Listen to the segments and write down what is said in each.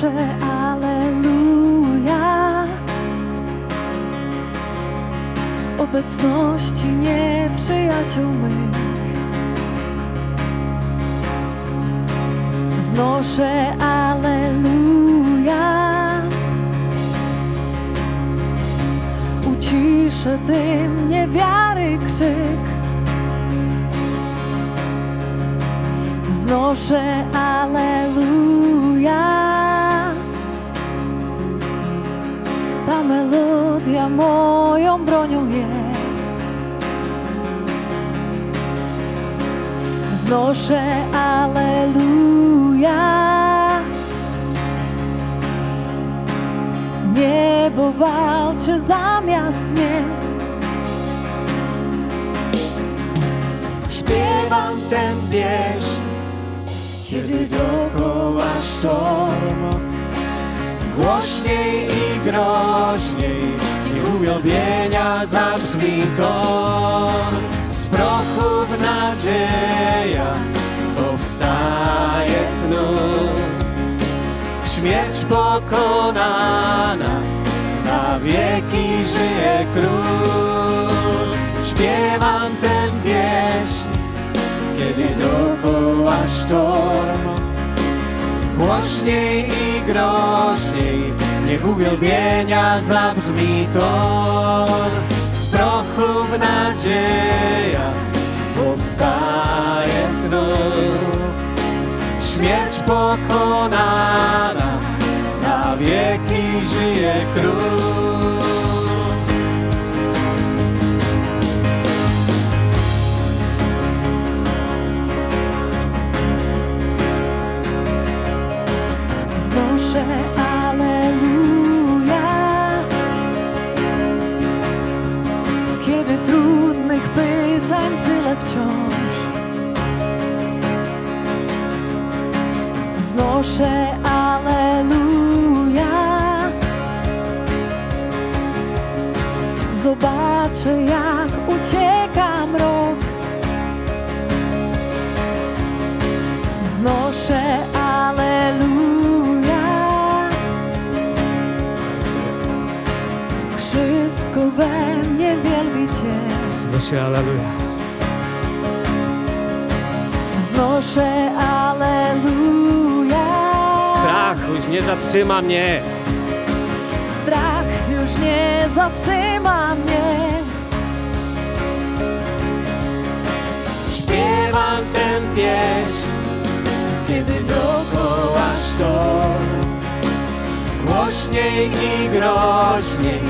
wznoszę Aleluja w obecności nieprzyjaciół mych. Wznoszę Aleluja uciszę tym niewiary krzyk. Wznoszę Aleluja. Ta melodia moją bronią jest. Wznoszę Aleluja. Niebo walczy zamiast mnie. Śpiewam tę pieśń, kiedy dookoła sztorm. Głośniej i groźniej i uwielbienia zabrzmi ton. Z prochów nadzieja powstaje znów. Śmierć pokonana, na wieki żyje król. Śpiewam tę pieśń, kiedy dookoła sztorm. Głośniej i groźniej, niech uwielbienia zabrzmi ton. Z prochów nadzieja powstaje znów. Śmierć pokonana, na wieki żyje król. Wznoszę Aleluja. Zobaczę jak ucieka mrok. Wznoszę Aleluja. Wszystko we mnie wielbi Cię. Znoszę Alleluja. Wznoszę Aleluja. Już nie zatrzyma mnie. Strach już nie zatrzyma mnie. Śpiewam tę pieśń, kiedy dookoła sztorm. Głośniej i groźniej,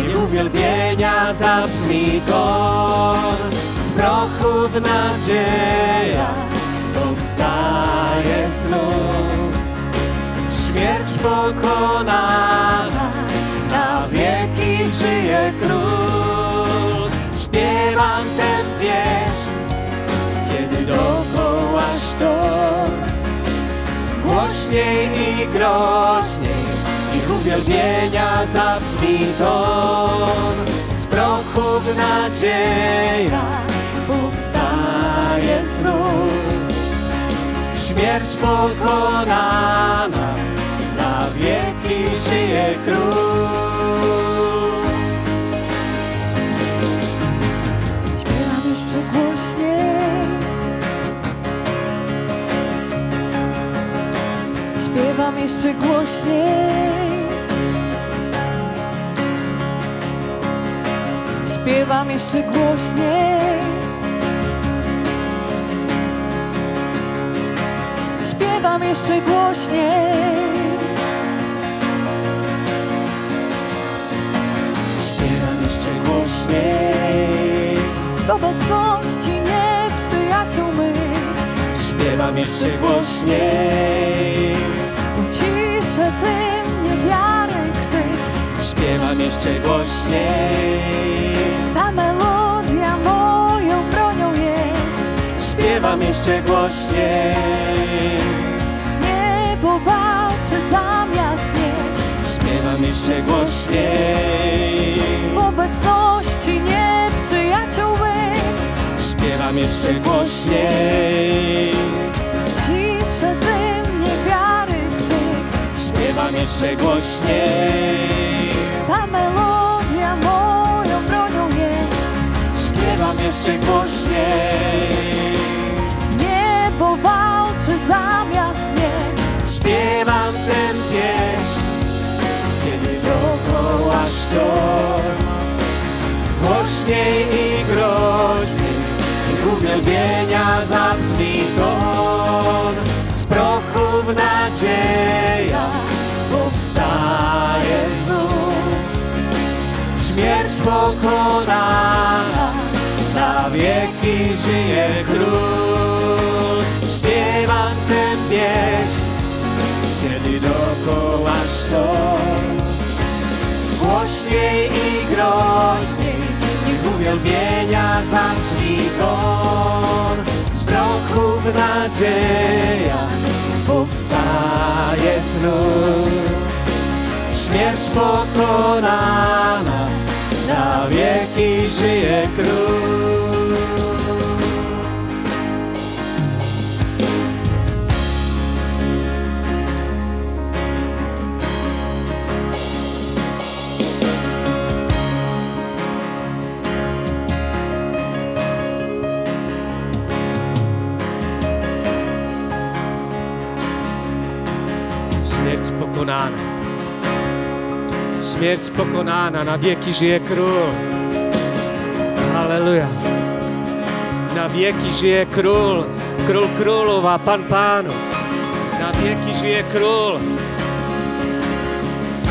i uwielbienia zabrzmi ton. Z prochów nadzieja powstaje znów. Śmierć pokonana, na wieki żyje król. Śpiewam tę pieśń, kiedy dookoła sztorm. Głośniej i groźniej, ich uwielbienia zabrzmi ton. Z prochów nadzieja powstaje znów. Śmierć pokonana, na wieki żyje król. Śpiewam jeszcze głośniej. Śpiewam jeszcze głośniej. Śpiewam jeszcze głośniej. Śpiewam jeszcze głośniej. W obecności nieprzyjaciół mych. Śpiewam jeszcze głośniej. Uciszę tym niewiary krzyk. Śpiewam jeszcze głośniej. Ta melodia moją bronią jest. Śpiewam jeszcze głośniej. Niebo walczy zamiast mnie. Śpiewam jeszcze głośniej. W obecności Śpiewam jeszcze głośniej. Ciszę tym niewiary krzyk. śpiewam jeszcze głośniej. Ta melodia moją bronią jest. Śpiewam jeszcze głośniej. Niebo walczy zamiast mnie. Śpiewam ten pieśń, kiedy dookoła sztorm. Głośniej i groźniej, uwielbienia zabrzmi ton. Z prochów nadzieja powstaje znów. Śmierć pokonana, na wieki żyje król. Śpiewam ten pieśń, kiedy dookoła sztorm. Głośniej i groźniej, niech uwielbienia zabrzmi ton. Prochów nadzieja powstaje znów. Śmierć pokonana, na wieki żyje król. pokonána. Smierť pokonána, na vieky žije krúl. Haleluja. Na vieky žije krúl, krúl krúlov a pán pánov. Na vieky žije krúl.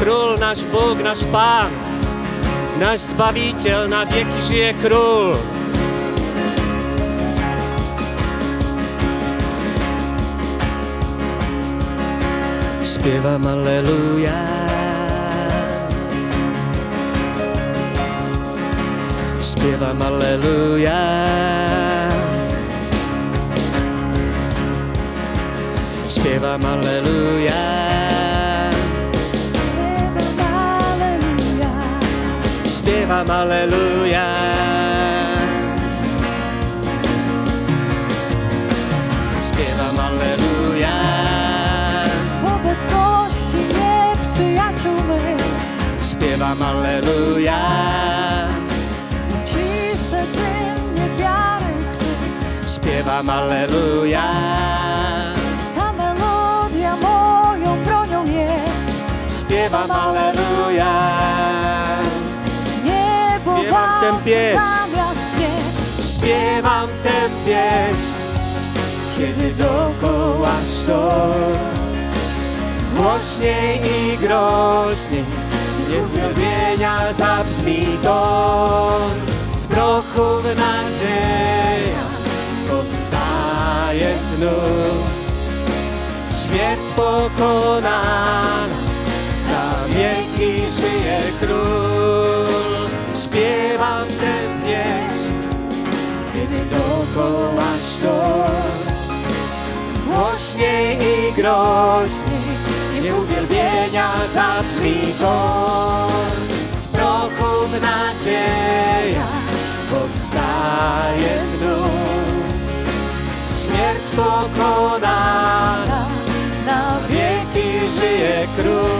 Krúl náš Boh, náš pán, náš zbaviteľ, na vieky žije krúl. Śpiewam Alleluja. Śpiewam Alleluja. Śpiewam Alleluja. Śpiewam Alleluja. Śpiewam Alleluja. Ciszę tym niewiary krzyk. Śpiewam Alleluja. Ta melodia moją bronią jest. Śpiewam Alleluja. Niebo Śpiewam ten pieśń. Śpiewam tę pieśń, kiedy dookoła sztorm. Głośniej i groźniej, niech uwielbienia zabrzmi ton. Z prochów nadzieja powstaje znów. Śmierć pokonana, na wieki żyje król. Śpiewam tę pieśń, kiedy dookoła sztorm. Głośniej i groźniej, nie uwielbienia zabrzmi ton. Z prochów nadzieja powstaje znów. Śmierć pokonana, na wieki żyje król.